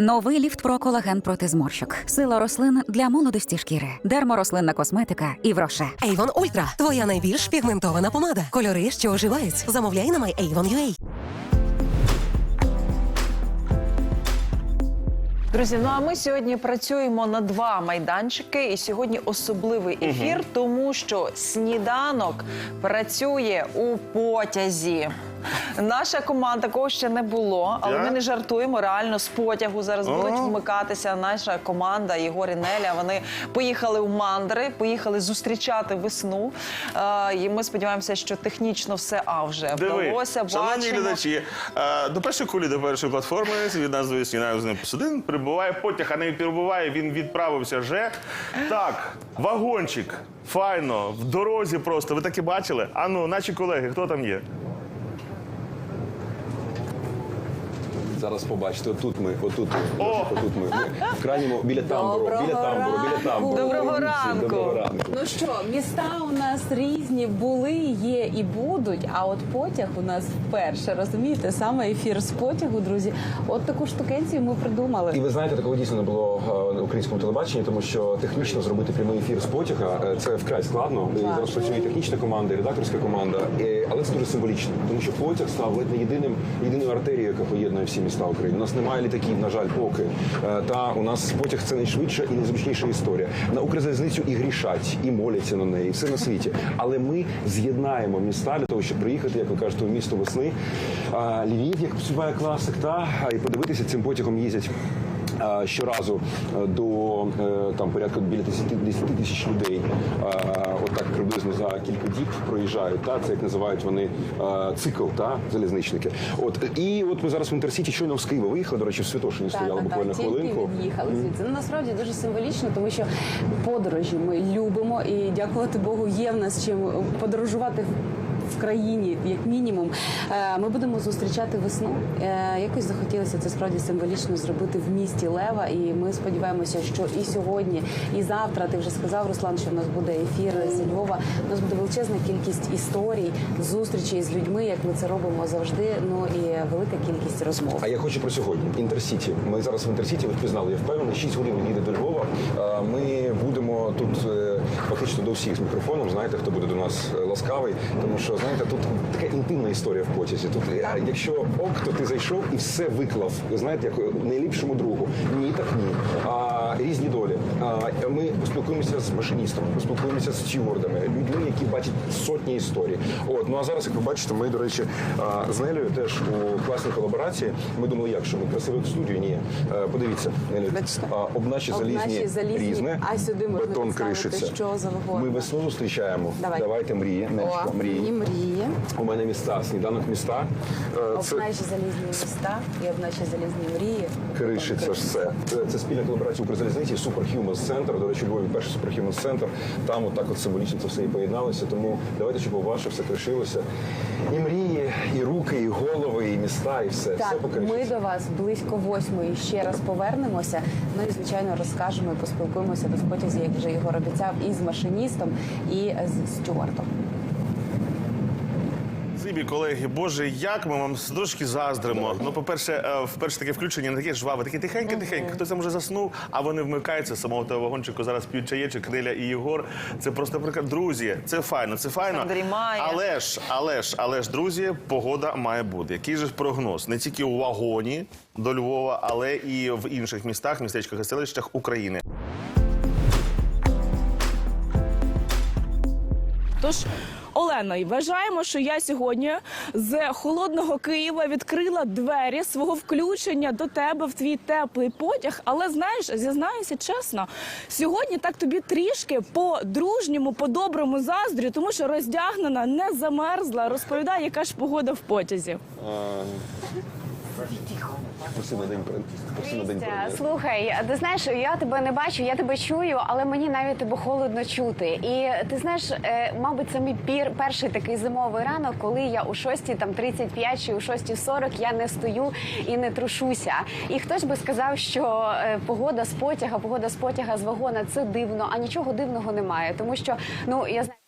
Новий ліфт про колаген проти зморщок. Сила рослин для молодості шкіри. Дерморослинна косметика і вроше. Avon Ultra – твоя найбільш пігментована помада. Кольори, що оживають. Замовляй на MyAvon.ua. Друзі, ну а ми сьогодні працюємо на два майданчики, і сьогодні особливий ефір, тому що сніданок працює у потязі. Наша команда такого ще не було, але ми не жартуємо. Реально з потягу зараз будуть вмикатися. Наша команда Єгор і Неля. Вони поїхали в мандри, поїхали зустрічати весну. Е, і ми сподіваємося, що технічно все а вже вдалося. шановні Бачимо. глядачі, е, до першої кулі, до першої платформи від назви «Сінаю з ним плюс один» прибуває потяг, а не прибуває, він відправився вже. Так, вагончик, файно, в дорозі просто, ви таки бачили? А ну, наші колеги, хто там є? Зараз побачите, отут ми, отут, ми, отут ми. Ми в крайньому біля тамбуру, Доброго біля тамбуру, біля ранку. тамбуру. Доброго ранку. Доброго ранку. Ну що, міста у нас різні були, є і будуть. А от потяг у нас вперше розумієте, саме ефір з потягу, друзі. От таку штукенцію ми придумали. І ви знаєте, такого дійсно не було е, на українському телебаченні, тому що технічно зробити прямий ефір з потяга е, це вкрай складно. І зараз працює технічна команда, і редакторська команда, Е, але це дуже символічно, тому що потяг став ледь не єдиним єдиною артерією, яка поєднує всі міста України. У нас немає літаків, на жаль, поки. Е, Та у нас потяг це найшвидша і найзручніша історія. На Укрзалізницю і грішать, і моляться на неї, і все на світі. Але ми з'єднаємо міста для того, щоб приїхати, як ви кажете, у місто весни. А, Львів, як співає класик, та і подивитися цим потягом їздять. Е, Щоразу е, до е, там порядку біля 10, 10 тисяч людей, отак приблизно за кілька діб проїжджають. Та це як називають вони цикл, та залізничники. От і от ми зараз в інтерсіті щойно з Києва виїхали. До речі, в Святошині стояли буквально тільки хвилинку. від'їхали звідси. Ну насправді дуже символічно, тому що подорожі ми любимо і дякувати Богу, є в нас чим подорожувати. В країні, як мінімум, Е, ми будемо зустрічати весну. Е, Якось захотілося це справді символічно зробити в місті Лева. І ми сподіваємося, що і сьогодні, і завтра. Ти вже сказав, Руслан, що в нас буде ефір зі Львова. У нас буде величезна кількість історій, зустрічей з людьми, як ми це робимо завжди. Ну і велика кількість розмов. А я хочу про сьогодні. Інтерсіті. Ми зараз в інтерсіті. Ви впізнали. Я впевнений. 6 годин їде до Львова. Е, Ми будемо тут фактично до всіх з мікрофоном. Знаєте, хто буде до нас ласкавий, тому що знаєте, тут така інтимна історія в потязі. Тут а якщо ок, то ти зайшов і все виклав. Ви знаєте, як найліпшому другу. Ні, так ні. А різні долі. Ми поспілкуємося з машиністом, поспілкуємося з стюардами, людьми, які бачать сотні історій. От ну а зараз, як ви бачите, ми до речі з Нелею теж у класній колаборації. Ми думали, як що ми красиві в студію? Ні, Е, подивіться, Нелю, а, обначі залізні, залізні. різне, А сюди можна бетон кришиться. що завгодно. Ми весну зустрічаємо. Давай. Давайте мрії, Нелечка, О, мрії. і мрії. У мене міста, сніданок міста. Е, Обначі залізні міста і обначі залізні мрії. Це ж все. Це, це спільна колаборація Укрзалізниці, Superhumans Center. До речі, Львові перший Superhumans Center. Там отак от символічно це все і поєдналося. Тому давайте, щоб ваше все кришилося. І мрії, і руки, і голови, і міста, і все. все ми до вас близько восьмої ще раз повернемося. Ну і звичайно розкажемо і поспілкуємося без потязі, як вже Ігор обіцяв, і з машиністом, і з стюартом. Зибі, колеги, боже, як ми вам трошки заздримо. Ну, по-перше, е, вперше таке включення не таке жваве, таке тихеньке-тихеньке. Хтось там вже заснув, а вони вмикаються з самого того вагончику. Зараз п'ють чаєчок, Неля і Єгор. Це просто приклад. Друзі, це файно, це файно. Але ж, але ж, але ж, друзі, погода має бути. Який же прогноз? Не тільки у вагоні до Львова, але і в інших містах, містечках і селищах України. Тож, Олено, вважаємо, що я сьогодні з холодного Києва відкрила двері свого включення до тебе в твій теплий потяг. Але знаєш, зізнаюся чесно, сьогодні так тобі трішки по-дружньому, по-доброму заздрю, тому що роздягнена, не замерзла. Розповідай, яка ж погода в потязі. Проси на день Слухай, ти знаєш, я тебе не бачу, я тебе чую, але мені навіть тебе холодно чути. І ти знаєш, е, мабуть, це мій пір, перший такий зимовий ранок, коли я у 6, там 35 чи у 6.40 я не стою і не трушуся. І хтось би сказав, що е, погода з потяга, погода з потяга з вагона це дивно, а нічого дивного немає, тому що ну я знаю.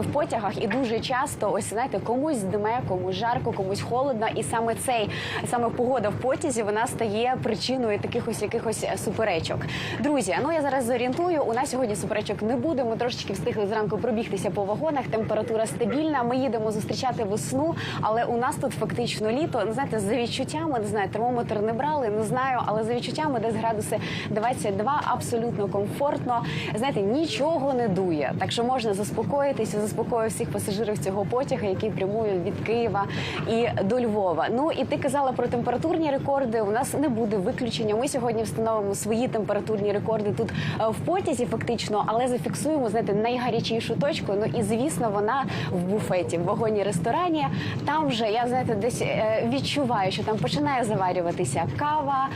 В потягах, і дуже часто, ось знаєте, комусь дме, комусь жарко, комусь холодно, і саме цей саме погода в потязі вона стає причиною таких ось якихось суперечок. Друзі, ну я зараз зорієнтую. У нас сьогодні суперечок не буде. Ми трошечки встигли зранку пробігтися по вагонах. Температура стабільна. Ми їдемо зустрічати весну, але у нас тут фактично літо. Ну, знаєте, за відчуттями не знаю, термометр не брали, не знаю, але за відчуттями десь градуси 22, абсолютно комфортно. Знаєте, нічого не дує, так що можна заспокоїтися. Заспокоюю всіх пасажирів цього потяга, який прямує від Києва і до Львова. Ну і ти казала про температурні рекорди. У нас не буде виключення. Ми сьогодні встановимо свої температурні рекорди тут е, в потязі, фактично, але зафіксуємо знаєте найгарячішу точку. Ну і звісно, вона в буфеті, в вагоні ресторані. Там вже я знаєте, десь е, відчуваю, що там починає заварюватися кава,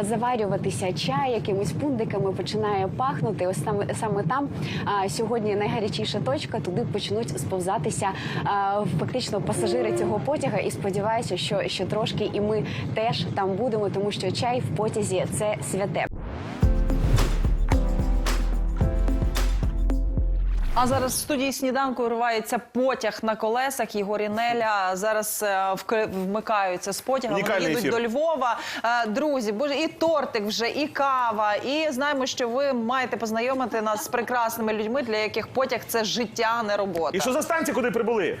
е, заварюватися чай, якимись пундиками починає пахнути. Ось саме саме там сьогодні найгарячіша точка. Туди почнуть сповзатися е, фактично пасажири цього потяга. І сподіваюся, що, що трошки і ми теж там будемо, тому що чай в потязі це святе. А зараз в студії сніданку рувається потяг на колесах. Ігор і Неля зараз е, вмикаються з потяга. Вони їдуть ефір. до Львова. Е, Друзі, боже, і тортик вже, і кава. І знаємо, що ви маєте познайомити нас з прекрасними людьми, для яких потяг це життя, а не робота. І що за станція, куди прибули?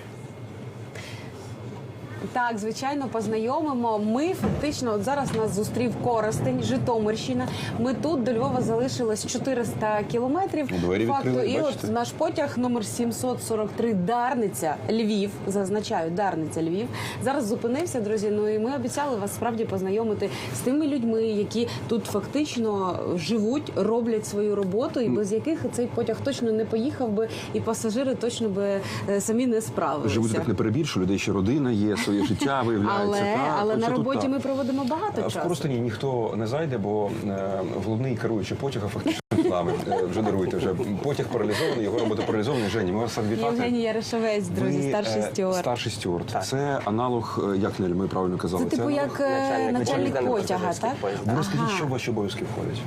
Так, звичайно, познайомимо. Ми фактично от зараз нас зустрів Коростень, Житомирщина. Ми тут до Львова залишилось 400 кілометрів. Двері Факту, відкрили, і бачите? от наш потяг номер 743 Дарниця Львів. Зазначаю, Дарниця Львів. Зараз зупинився, друзі. Ну і ми обіцяли вас справді познайомити з тими людьми, які тут фактично живуть, роблять свою роботу, і без яких цей потяг точно не поїхав би, і пасажири точно би е, самі не справилися. Живуть так не перебільшу, людей ще родина є, своє життя виявляється. Але, Так, але на роботі так. ми проводимо багато В часу. Коростені ніхто не зайде, бо е, головний керуючий потяга фактично з нами. Е, Вже даруйте. Вже потяг паралізований, його робота паралізована. Жені, ми вас так вітати. Євгеній Ярошовець, друзі, Ви, старший е, стюард. Старший стюард. Це аналог, е, як Нель, ми правильно казали. Це типу як е, начальник начальник потяга, так? Ви розкажіть, Ага. що в ваші обов'язки входять?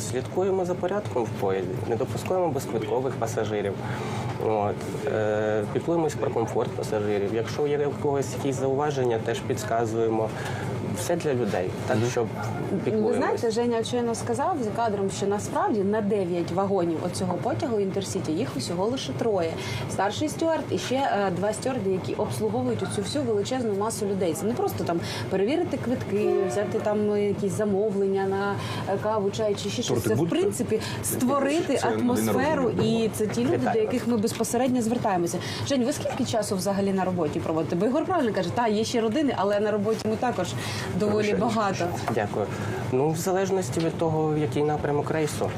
Слідкуємо за порядком в поїзді, не допускаємо безквиткових пасажирів. От. Е, піклуємось про комфорт пасажирів. Якщо є у когось якісь зауваження, теж підказуємо. Все для людей, так щоб Ви знаєте, Женя щойно сказав за кадром, що насправді на 9 вагонів оцього потягу Інтерсіті їх усього лише троє. Старший стюард і ще е, два стюарди, які обслуговують оцю всю величезну масу людей. Це не просто там перевірити квитки, взяти там е, якісь замовлення на е, каву, чай чи ще щось. Це в принципі створити Це атмосферу, і це ті люди, до яких ми безпосередньо звертаємося. Жень, ви скільки часу взагалі на роботі проводите? Бо Ігор правильно каже, та є ще родини, але на роботі ми також доволі багато. Дякую. Ну, в залежності від того, який напрямок рейсу,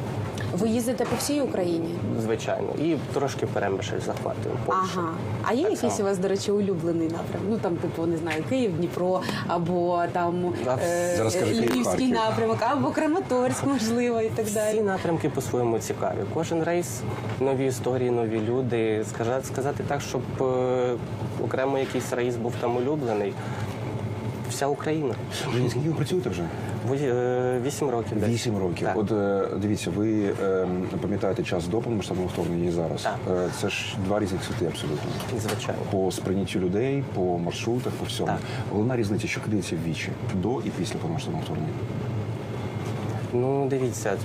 Ви їздите по всій Україні? звичайно, і трошки перемишель. Польщу. Ага. А є Так якийсь само. у вас, до речі, улюблений напрям? Ну там, типу, не знаю, Київ, Дніпро, або там Да, е, Київ, Львівський напрямок, або Краматорськ, можливо, і так Всі далі. напрямки по-своєму цікаві. Кожен рейс нові історії, нові люди. Сказати, сказати так, щоб е, окремо якийсь рейс був там улюблений. Вся Україна. Жені, скільки ви працюєте вже? Е, Вісім років. десь. Вісім років. Так. От е, дивіться, ви е, пам'ятаєте час до повномасштабного вторгнення і зараз. Так. Е, це ж два різних світи абсолютно. Звичайно. По сприйняттю людей, по маршрутах, по всьому. Так. Головна різниця, що кидається в вічі до і після повномасштабного вторгнення. Ну, дивіться,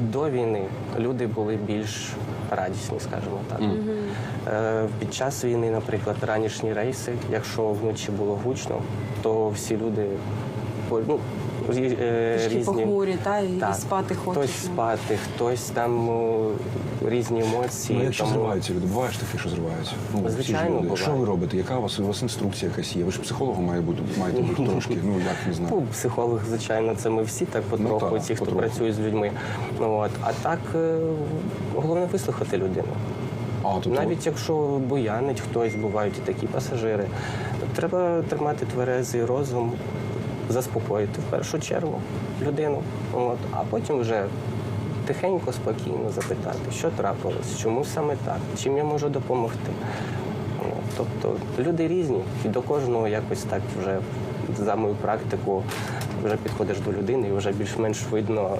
до війни люди були більш радісні, скажімо так. Е, під час війни, наприклад, ранішні рейси, якщо вночі було гучно, то всі люди ну, Трішки різні. похмурі, та, і Так. спати хочеться. Хтось спати, хтось там о, різні емоції. Ну, якщо тому- зриваються люди, буває ж таке, що зриваються. Ну, Звичайно, буває. Що ви робите? Яка у вас у вас інструкція якась є? Ви ж психологом має бути, маєте бути трошки. Ну як не знаю. Ну, психолог, звичайно, це ми всі так потроху, Ну, так, ті, хто потроху. працює з людьми. Ну, От. А так е, головне вислухати людину. А тобто Навіть якщо буянить хтось, бувають і такі пасажири, треба тримати тверезий розум, заспокоїти в першу чергу людину, от, а потім вже тихенько, спокійно запитати, що трапилось, чому саме так, чим я можу допомогти. От, тобто люди різні, і до кожного якось так вже за мою практику вже підходиш до людини і вже більш-менш видно,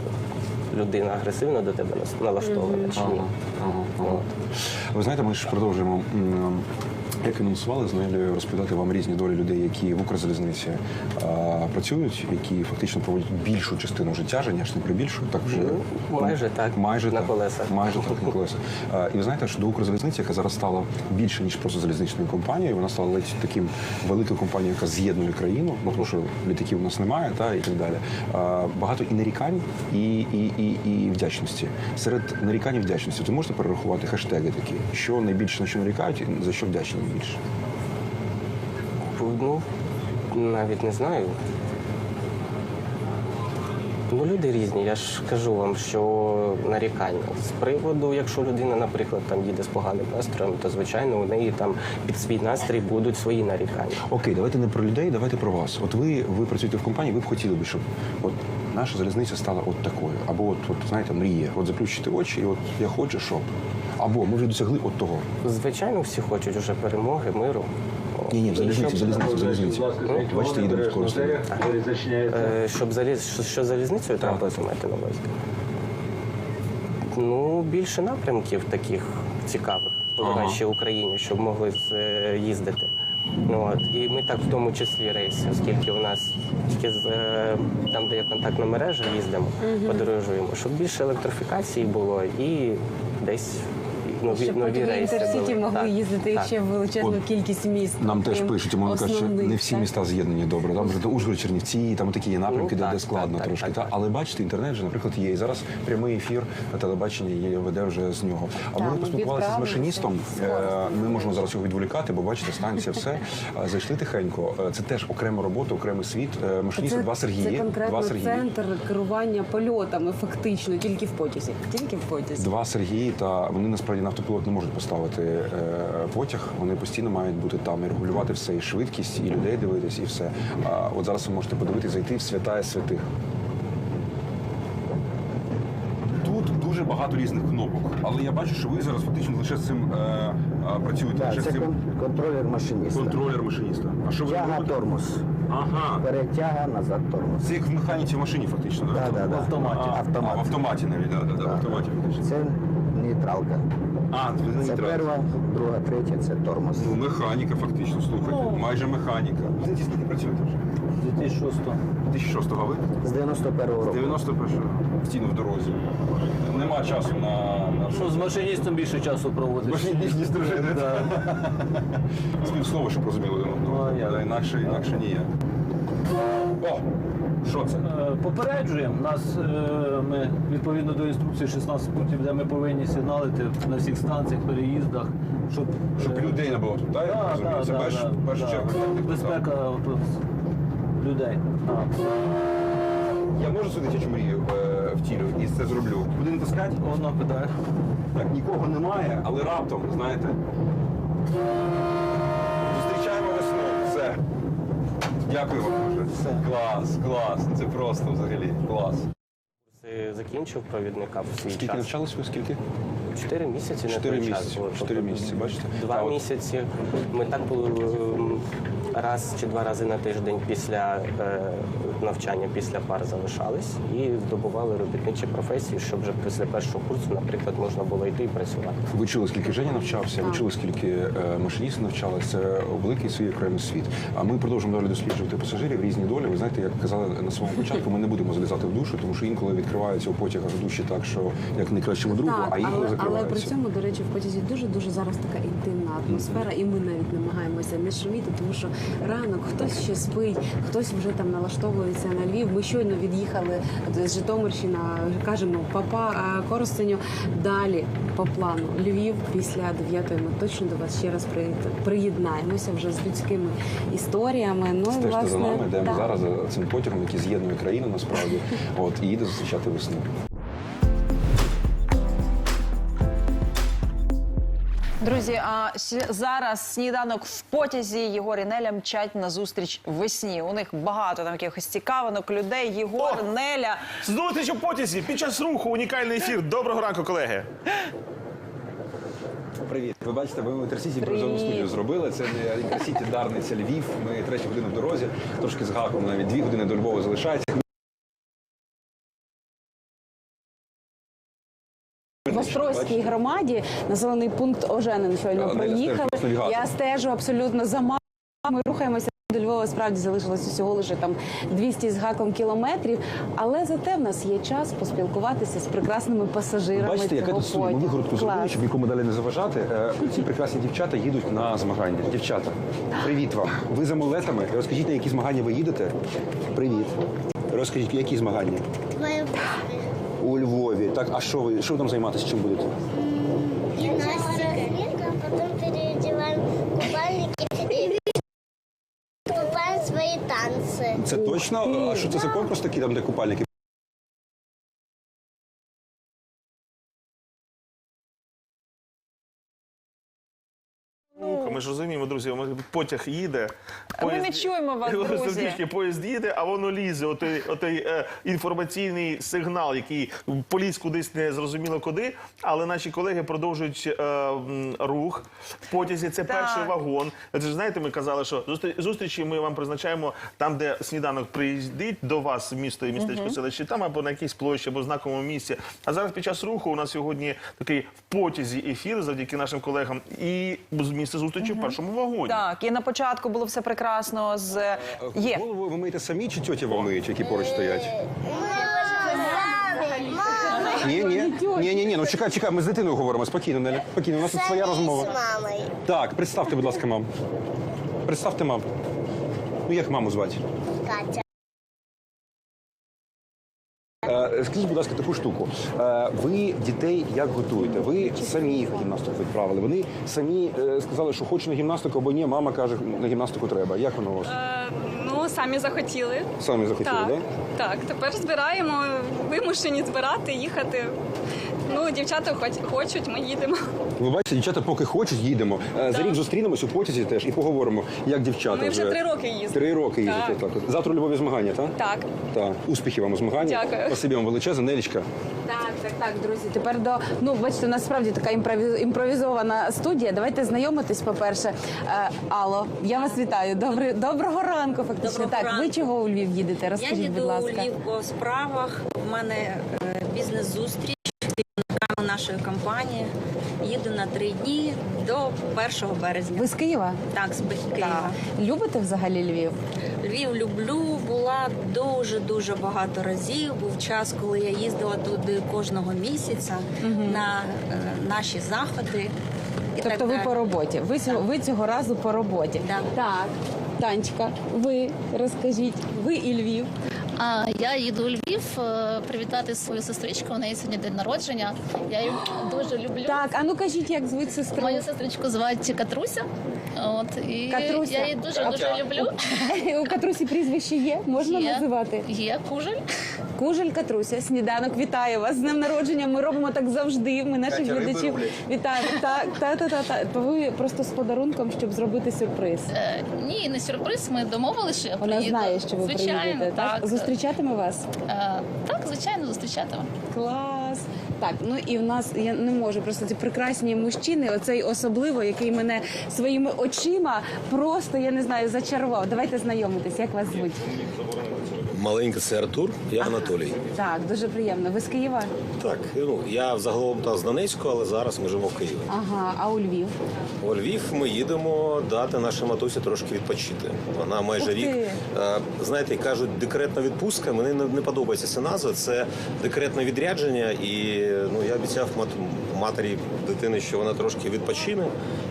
людина агресивно до тебе налаштована чи ні. От. Ви знаєте, ми ж продовжуємо. Як анонсували, з Нелею розповідати вам різні долі людей, які в Укрзалізниці а, працюють, які фактично проводять більшу частину життя, ніж не прибільшую. Так вже Ну, майже так, майже на колесах. майже так на колесах. А, і ви знаєте, що до Укрзалізниці, яка зараз стала більше ніж просто залізничною компанією, вона стала ледь таким великою компанією, яка з'єднує країну, бо тому що літаків у нас немає, та і так далі. А, багато і нарікань, і, і, і, і вдячності. Серед нарікань і вдячності ти можете перерахувати хештеги такі, що найбільше на що нарікають, і за що вдячні найбільше. Ну, навіть не знаю. Ну, люди різні. Я ж кажу вам, що нарікання. З приводу, якщо людина, наприклад, там їде з поганим настроєм, то звичайно у неї там під свій настрій будуть свої нарікання. Окей, давайте не про людей, давайте про вас. От ви, ви працюєте в компанії, ви б хотіли б, щоб от наша залізниця стала от такою. Або от, от знаєте, мрія. От заплющити очі, і от я хочу, щоб. Або ми вже досягли от того. Звичайно, всі хочуть уже перемоги, миру. Ні, ні, в залізниці, в залізниці, в залізниці. Бачите, їдемо скоро. Е, Щоб заліз, що, що залізницею трапилося, маєте на увазі? Ну, більше напрямків таких цікавих в нашій Україні, щоб могли е, їздити. Ну, от. І ми так в тому числі рейси, оскільки у нас тільки з, е, там, де є контактна мережа, їздимо, подорожуємо, щоб більше електрифікації було і десь нові, Щоб нові потім рейси інтерсіті були. могли Так, їздити так. ще в величезну От кількість міст. Нам теж пишуть, що основних, не всі так? міста з'єднані добре. Там вже Ужгород, Чернівці, там такі є напрямки, Ну, де, так, де складно так, трошки. так, та? Але бачите, інтернет вже, наприклад, є. І зараз прямий ефір на телебаченні є, веде вже з нього. А Так, ми поспілкувалися з машиністом. Е. Ми можемо зараз його відволікати, бо бачите, станція все. Зайшли тихенько. Е, Це теж окрема робота, окремий світ. Е, Машиністів два Сергії. Це конкретно Два Сергії. центр керування польотами, фактично, тільки в потязі. Тільки в потязі. Два Сергії, та вони насправді на автопілот не можуть поставити е, потяг. Вони постійно мають бути там і регулювати все, і швидкість, і людей дивитись, і все. А от зараз ви можете подивитися, зайти в святая святих. Тут дуже багато різних кнопок, але я бачу, що ви зараз фактично лише з цим е, працюєте. Так, це кон- контролер машиніста. контролер машиніста. А що ви Тяга робите? тормоз. Ага. Перетяга, назад тормоз. Це як в механіці в машині, фактично, так? Да, да, да. автоматі. А, Автомат. в автоматі навіть, да, да, да, в автоматі. фактично. Це нейтралка. А, ви Це перша, друга, третя це тормоз. Ну, механіка, фактично, слухайте. Майже механіка. Ви скільки працюєте вже? 2006 2006-го ви? З 91-го року. 91-го. Постійно в дорозі. Нема часу на... на... Ну, з машиністом більше часу проводиш. Ніж дружини. Співслово, щоб розуміли один одного. Ну, а як? Да, Інакше, інакше ніяк. О! Що це? Е, Попереджуємо. Нас е, ми відповідно до інструкції 16 пунктів, де ми повинні сигналити на всіх станціях, переїздах, щоб, Щоб е, людей не було тут, так? я Да, розумію? да, Це да, перш- да, в да. чергу. Безпека от, людей. Так. Я можу свою дитячу мрію е, втілю і це зроблю. Куди натискати? Воно питає. Так, нікого немає, але раптом, знаєте. Зустрічаємо весну. Все. Дякую вам дуже. Клас, клас. Це просто взагалі клас. Закінчив провідника в свій Скільки час. навчались ви? Скільки? Чотири місяці на Чотири той час місяці. було. Чотири місяці, бачите? Два А от- місяці. Ми так були ем, раз чи два рази на тиждень після е, навчання, після пар залишались і здобували робітничі професії, щоб вже після першого курсу, наприклад, можна було йти і працювати. Ви чули, скільки Женя навчався, ви чули, скільки е, машиністів навчалися. Це великий свій окремий світ. А ми продовжуємо далі досліджувати пасажирів, різні долі. Ви знаєте, як казали на самому початку, ми не будемо залізати в душу, тому що інколи відкриваються у потягах душі так, що як найкращому другу, Так, а їх але, але при цьому, до речі, в потязі дуже дуже зараз така інтимна атмосфера, і ми навіть намагаємося не шуміти, тому що ранок хтось ще спить, хтось вже там налаштовується на Львів. Ми щойно від'їхали з Житомирщина, кажемо папа Коростеню. Далі по плану Львів після 9 ми точно до вас ще раз приєднаємося вже з людськими історіями. Ну і, власне, за нами, йдемо так. зараз цим потягом, який з'єднує країну насправді. От і їде зустрічати весну. Друзі, а с- зараз сніданок в потязі Єгор і Неля мчать на зустріч весні. У них багато там якихось цікавинок людей. Єгор, О! Неля. Зустріч у потязі під час руху. Унікальний ефір. Доброго ранку, колеги. Привіт. Ви бачите, ви в Інтерсіті призову студію зробили. Це не Інтерсіті Дарниця Львів. Ми третю годину в дорозі, трошки з гаком навіть дві години до Львова залишається. В Острозькій громаді населений пункт Оженин щойно проїхали. Я стежу абсолютно за мапою. Ми рухаємося до Львова. Справді залишилось усього лише там 200 з гаком кілометрів. Але зате в нас є час поспілкуватися з прекрасними пасажирами. Бачите, яка цього тут. Ми вигородку зробили, щоб нікому далі не заважати. Е, Ці прекрасні дівчата їдуть на змагання. Дівчата, привіт вам. Ви за амулетами. Розкажіть, на які змагання ви їдете? Привіт. Розкажіть, які змагання? У Львові. Так, а що ви що ви там займатися? Чим будете? Гимнастика, потім переодеваем купальники і купаємо свої танці. Це точно? А що це за конкурс такий, там де купальники? Ми ж розуміємо, друзі, потяг їде. А ми не чуємо вас, друзі. Поїзд їде, а воно лізе. Отей, отей е, інформаційний сигнал, який поліз кудись не зрозуміло куди. Але наші колеги продовжують е, рух. В потязі це Так. перший вагон. Це ж знаєте, ми казали, що зустр- зустрічі ми вам призначаємо там, де сніданок приїздить до вас в місто і містечко селище, там або на якійсь площі, або знаковому місці. А зараз під час руху у нас сьогодні такий в потязі ефір завдяки нашим колегам і з місця зустрічі в першому вагоні. Так, і на початку було все прекрасно з є. Голову ви миєте самі чи тьоті вам миють, які поруч стоять? Ні, ні, ні, ні, ні. Ну чекай, чекай, ми з дитиною говоримо. Спокійно, Неля. Спокійно, у нас тут своя розмова. З мамою. Так, представте, будь ласка, мам. Представте мам. Ну як маму звати? Катя. Скажіть, будь ласка, таку штуку. Е, Ви дітей як готуєте? Ви самі їх на гімнастику відправили. Вони самі е, сказали, що хочу на гімнастику або ні, мама каже, на гімнастику треба. Як воно у вас? Ну, самі захотіли. Самі захотіли, так, Да? так, тепер збираємо, вимушені збирати, їхати. Ну, дівчата хоч, хочуть, ми їдемо. Ви бачите, дівчата поки хочуть, їдемо. Е, За рік зустрінемось у потязі теж і поговоримо, як дівчата. Ми вже три роки їздимо. Три роки Так. їздите. Так. Завтра у Львові змагання, так? Так. Так. Успіхів вам у змаганні. Дякую. Спасибі вам величезне, Нелічка. Так, так, так, друзі. Тепер до ну бачите, у нас справді така імпровіз- імпровізована студія. Давайте знайомитись. По перше, е, Алло, я вас вітаю. Добрий доброго ранку. Фактично, Доброго так. Ви ранку. чого у Львів їдете? Я Розкажіть, їду будь у ласка. Львів по справах. У мене е, бізнес-зустріч нашої компанії. Їду на три дні до 1 березня. Ви з Києва? Так, з Києва. Любите взагалі Львів? Львів люблю, була дуже дуже багато разів. Був час, коли я їздила туди кожного місяця на е, наші заходи. І Тобто так ви далі. по роботі. Ви цього, ви цього разу по роботі. Так. Так. Танечка, ви розкажіть, ви і Львів. А я їду у Львів е, привітати свою сестричку. У неї сьогодні день народження. Я її дуже люблю. Так, а ну кажіть, як звуть сестру? Мою сестричку звати Катруся. От і Катруся. я її дуже дуже люблю. У Катрусі прізвище є? Можна Є. називати? Є кужель. Кужель Катруся, сніданок, вітаю вас з днем народження. Ми робимо так завжди. Ми наших Катя, риби глядачів роблять. вітаємо. Так, та, та, та, та. То ви просто з подарунком, щоб зробити сюрприз. Е, ні, не сюрприз. Ми домовилися, що я Вона приїду. знає, що ви звичайно, приїдете. Так? Зустрічатиме вас? Е, так, звичайно, зустрічатиме. Клас. Так, ну і в нас я не можу просто ці прекрасні мужчини, оцей особливо, який мене своїми очима просто я не знаю зачарував. Давайте знайомитись. Як вас звуть? Маленький це Артур, я Анатолій. Так, дуже приємно. Ви з Києва? Так, ну я загалом та з Донецьку, але зараз ми живемо в Києві. Ага, а у Львів? У Львів ми їдемо дати нашій матусі трошки відпочити. Вона майже Ух рік. е, Знаєте, кажуть, декретна відпустка. Мені не, не подобається ця назва. Це декретне відрядження, і ну я обіцяв мат, матері дитини, що вона трошки відпочине.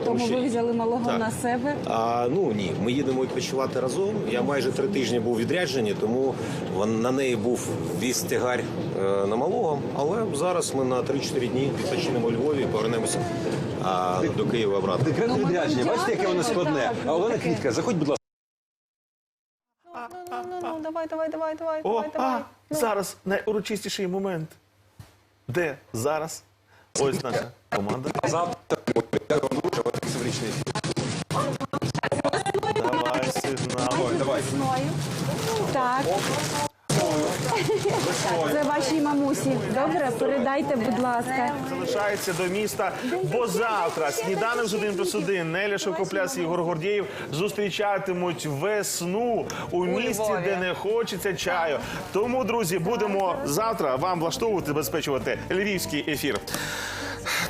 Тому що- ви взяли малого Так. на себе. А ну ні, ми їдемо відпочивати разом. Я майже три тижні був відряджені, тому на неї був віз тягар е, на малого. Але зараз ми на 3-4 дні відпочинемо у Львові, повернемося а, до Києва обратно. Декретне Ну, відрядження. Бачите, яке воно складне. А Олена. Квітка, заходь, будь ласка. Ну, ну, ну, давай, давай, давай, давай, О, давай, давай. а, зараз найурочистіший момент. Де зараз? Ось наша команда. Завтра дуже символічний ефір. Давай сигнал. Давай. Так. Це вашій мамусі. Добре, передайте, будь ласка. залишається до міста, бо завтра сніданок з один плюс один Неля Шовкопляс і Ігор Гордієв зустрічатимуть весну у місті, де не хочеться чаю. Тому, друзі, будемо завтра вам влаштовувати, забезпечувати львівський ефір.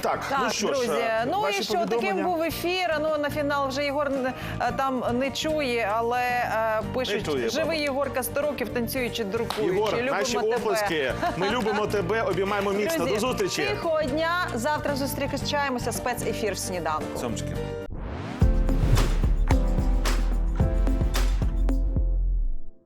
Так, Так, ну що друзі, ж, е, ну ваші і що таким повідомлення? був ефір. Ну на фінал вже Єгор е, там не чує, але е, пишуть Не чує, живий баба. Єгорка 100 років танцюючи, друкуючи. Єгор, Любимо наші тебе. оплески. Ми любимо тебе, обіймаємо міцно. Друзі, До зустрічі. Тихого дня. Завтра зустрічаємося. Спецефір в сніданку. Сомчики.